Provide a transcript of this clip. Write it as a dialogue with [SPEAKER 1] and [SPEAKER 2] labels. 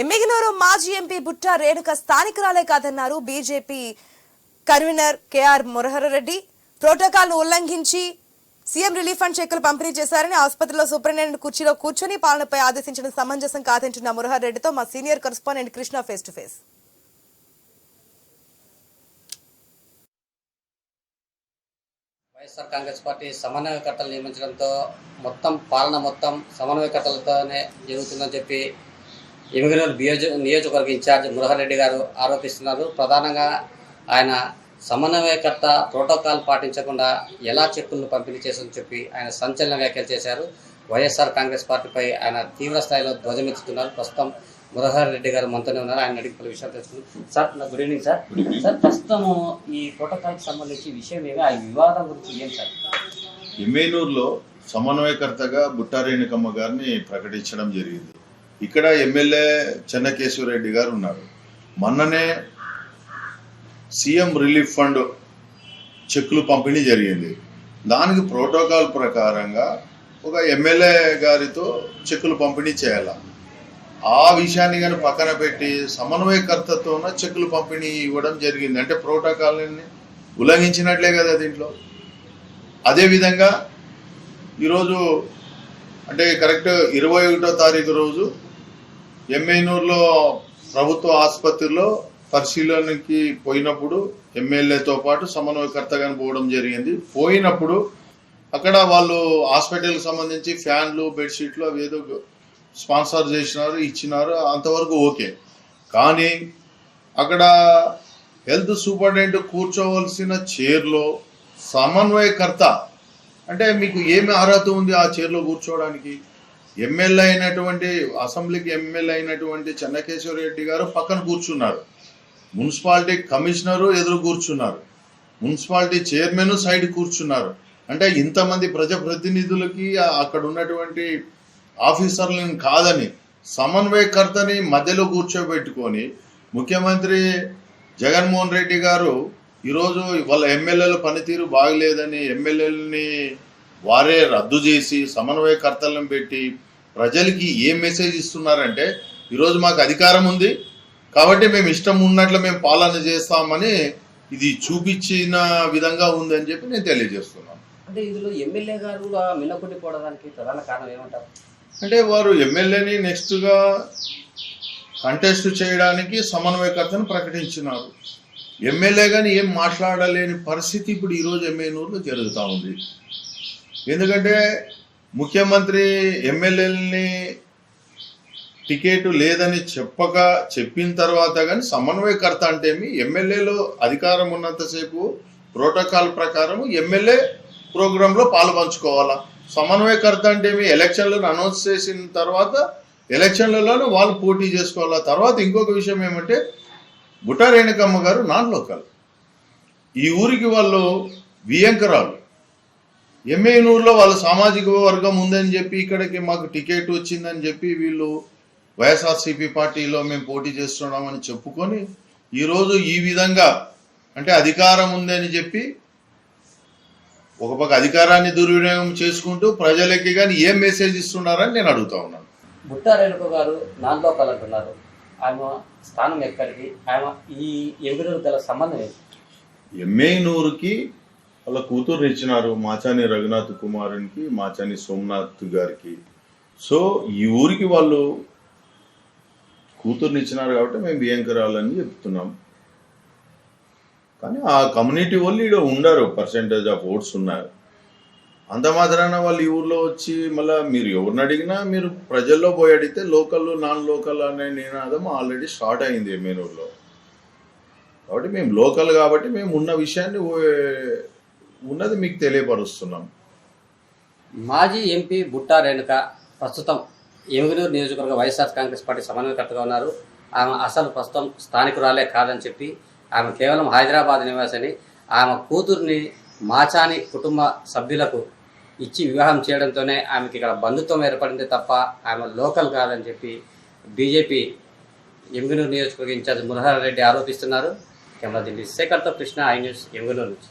[SPEAKER 1] ఎమ్మిగనూరు మాజీ ఎంపీ బుట్టా రేణుక స్థానికురాలే కాదన్నారు బీజేపీ కన్వీనర్ కేఆర్ మురహరరెడ్డి. ప్రోటోకాల్ను ఉల్లంఘించి సీఎం రిలీఫ్ ఫండ్ చెక్కులు పంపిణీ చేశారని ఆసుపత్రిలో సూపరింటెండెంట్ కుర్చీలో కూర్చొని పాలనపై ఆదేశించడం సమంజసం కాదంటున్న మురహర్ రెడ్డితో మా senior correspondent Krishna face to face
[SPEAKER 2] YSR Congress party సమన్వయకర్తలు నియమించడంతో మొత్తం పాలన మొత్తం సమన్వయకర్తలతోనే జరుగుతుందని చెప్పి ఎమిగనూరు నియోజక నియోజకవర్గ ఇన్ఛార్జ్ మురహరెడ్డి గారు ఆరోపిస్తున్నారు. ప్రధానంగా ఆయన సమన్వయకర్త ప్రోటోకాల్ పాటించకుండా ఎలా చెక్కులను పంపిణీ చేస్తుందని చెప్పి ఆయన సంచలన వ్యాఖ్యలు చేశారు. వైఎస్ఆర్ కాంగ్రెస్ పార్టీపై ఆయన తీవ్ర స్థాయిలో ధ్వజమెత్తుతున్నారు. ప్రస్తుతం మురహర్ రెడ్డి గారు మనతోనే ఉన్నారు. ఆయన అడిగి పలు విషయాలు తెలుసుకుందాం. సార్ నా గుడ్ ఈవినింగ్ సార్. సార్ ప్రస్తుతము ఈ ప్రోటోకాల్కి సంబంధించి విషయం ఏమి? ఆ వివాదం గురించి ఏం సార్?
[SPEAKER 3] ఎమ్మెనూరులో సమన్వయకర్తగా బుట్టారేణుకమ్మ గారిని ప్రకటించడం జరిగింది. ఇక్కడ ఎమ్మెల్యే చెన్నకేశ్వరరెడ్డి గారు ఉన్నారు. మొన్ననే సీఎం రిలీఫ్ ఫండ్ చెక్కులు పంపిణీ జరిగింది. దానికి ప్రోటోకాల్ ప్రకారంగా ఒక ఎమ్మెల్యే గారితో చెక్కులు పంపిణీ చేయాల. ఆ విషయాన్ని కానీ పక్కన పెట్టి సమన్వయకర్తతోన చెక్కులు పంపిణీ ఇవ్వడం జరిగింది. అంటే ప్రోటోకాల్ని ఉల్లంఘించినట్లే కదా దీంట్లో. అదేవిధంగా ఈరోజు అంటే కరెక్ట్ ఇరవై ఒకటో తారీఖు రోజు ఎమ్మెనూరులో ప్రభుత్వ ఆసుపత్రిలో పరిశీలనకి పోయినప్పుడు ఎమ్మెల్యేతో పాటు సమన్వయకర్తగా పోవడం జరిగింది. పోయినప్పుడు అక్కడ వాళ్ళు హాస్పిటల్కి సంబంధించి ఫ్యాన్లు బెడ్షీట్లు అవి ఏదో స్పాన్సర్ చేసినారు ఇచ్చినారు అంతవరకు ఓకే. కానీ అక్కడ హెల్త్ సూపరింటెండెంట్ కూర్చోవలసిన చైర్లో సమన్వయకర్త అంటే మీకు ఏమి అర్హత ఉంది ఆ చైర్లో కూర్చోవడానికి? ఎమ్మెల్యే అయినటువంటి అసెంబ్లీకి ఎమ్మెల్యే అయినటువంటి చెన్నకేశ్వర రెడ్డి గారు పక్కన కూర్చున్నారు. మున్సిపాలిటీ కమిషనరు ఎదురు కూర్చున్నారు. మున్సిపాలిటీ చైర్మన్ సైడ్ కూర్చున్నారు. అంటే ఇంతమంది ప్రజాప్రతినిధులకి అక్కడ ఉన్నటువంటి ఆఫీసర్లను కాదని సమన్వయకర్తని మధ్యలో కూర్చోబెట్టుకొని ముఖ్యమంత్రి జగన్మోహన్ రెడ్డి గారు ఈరోజు వాళ్ళ ఎమ్మెల్యేల పనితీరు బాగలేదని ఎమ్మెల్యేలని వారే రద్దు చేసి సమన్వయకర్తలను పెట్టి ప్రజలకి ఏం మెసేజ్ ఇస్తున్నారంటే ఈరోజు మాకు అధికారం ఉంది కాబట్టి మేము ఇష్టం ఉన్నట్లు మేము పాలన చేస్తామని ఇది చూపించిన విధంగా ఉందని చెప్పి నేను తెలియజేస్తున్నాను.
[SPEAKER 2] అంటే ఇందులో ఎమ్మెల్యే గారు కూడా ప్రధాన కారణం ఏమంటారు?
[SPEAKER 3] అంటే వారు ఎమ్మెల్యేని నెక్స్ట్గా కంటెస్ట్ చేయడానికి సమన్వయకర్తను ప్రకటించినారు. ఎమ్మెల్యే కానీ ఏం మాట్లాడలేని పరిస్థితి ఇప్పుడు ఈరోజు ఎమ్మెల్యేనూరులో జరుగుతూ ఉంది. ఎందుకంటే ముఖ్యమంత్రి ఎమ్మెల్యేలని టికెట్ లేదని చెప్పక చెప్పిన తర్వాత కానీ సమన్వయకర్త అంటే ఏమి? ఎమ్మెల్యేలో అధికారం ఉన్నంతసేపు ప్రోటోకాల్ ప్రకారం ఎమ్మెల్యే ప్రోగ్రాంలో పాల్పంచుకోవాలా సమన్వయకర్త అంటే ఏమి? ఎలక్షన్లను అనౌన్స్ చేసిన తర్వాత ఎలక్షన్లలోనూ వాళ్ళు పోటీ చేసుకోవాలా? తర్వాత ఇంకొక విషయం ఏమంటే బుటారేణుకమ్మ గారు నాన్ లోకల్. ఈ ఊరికి వాళ్ళు వియంకరాలు. ఎమ్మెనూరులో వాళ్ళ సామాజిక వర్గం ఉందని చెప్పి ఇక్కడికి మాకు టికెట్ వచ్చిందని చెప్పి వీళ్ళు వైఎస్ఆర్సీపీ పార్టీలో మేము పోటీ చేస్తున్నామని చెప్పుకొని ఈరోజు ఈ విధంగా అంటే అధికారం ఉందని చెప్పి ఒక పక్క అధికారాన్ని దుర్వినియోగం చేసుకుంటూ ప్రజలకి కానీ ఏం మెసేజ్ ఇస్తున్నారని నేను అడుగుతా ఉన్నాను.
[SPEAKER 2] బుట్టా రేణుక గారు నాన్ లోకల్ అంటున్నారు. ఆమె స్థానం ఎక్కడికి? ఆమె ఈ ఎమ్మెల్యేలు గల సంబంధం ఏంటి?
[SPEAKER 3] ఎమ్మెనూరుకి వాళ్ళ కూతుర్ని ఇచ్చినారు మాచాని రఘునాథ్ కుమారునికి మాచాని సోమనాథ్ గారికి. సో ఈ ఊరికి వాళ్ళు కూతుర్ని ఇచ్చినారు కాబట్టి మేము బియ్యంకరాలని చెప్తున్నాం. కానీ ఆ కమ్యూనిటీ వాళ్ళు ఇక్కడ ఉండరు పర్సంటేజ్ ఆఫ్ ఓట్స్ ఉన్నారు. అంత మాత్రాన వాళ్ళు ఈ ఊర్లో వచ్చి మళ్ళీ మీరు ఎవరిని అడిగినా మీరు ప్రజల్లో పోయి అడిగితే లోకల్ నాన్ లోకల్ అనే నినాదం ఆల్రెడీ స్టార్ట్ అయింది ఎమ్మెనూరులో కాబట్టి మేము లోకల్ కాబట్టి మేము ఉన్న విషయాన్ని ఉన్నది మీకు తెలియపరుస్తున్నాం.
[SPEAKER 2] మాజీ ఎంపీ బుట్టా రేణుక ప్రస్తుతం ఎమిగనూరు నియోజకవర్గ వైఎస్ఆర్ కాంగ్రెస్ పార్టీ సమన్వయకర్తగా ఉన్నారు. ఆమె అసలు ప్రస్తుతం స్థానికురాలే కాదని చెప్పి ఆమె కేవలం హైదరాబాద్ నివాసిని ఆమె కూతుర్ని మాచాని కుటుంబ సభ్యులకు ఇచ్చి వివాహం చేయడంతోనే ఆమెకి ఇక్కడ బంధుత్వం ఏర్పడింది తప్ప ఆమె లోకల్ కాదని చెప్పి బీజేపీ ఎమిగనూరు నియోజకవర్గ ఇన్ఛార్జ్ మురహర్ రెడ్డి ఆరోపిస్తున్నారు. కెమెరా దిల్లి శేఖర్తో కృష్ణ ఐ న్యూస్ ఎమిగనూరు నుంచి.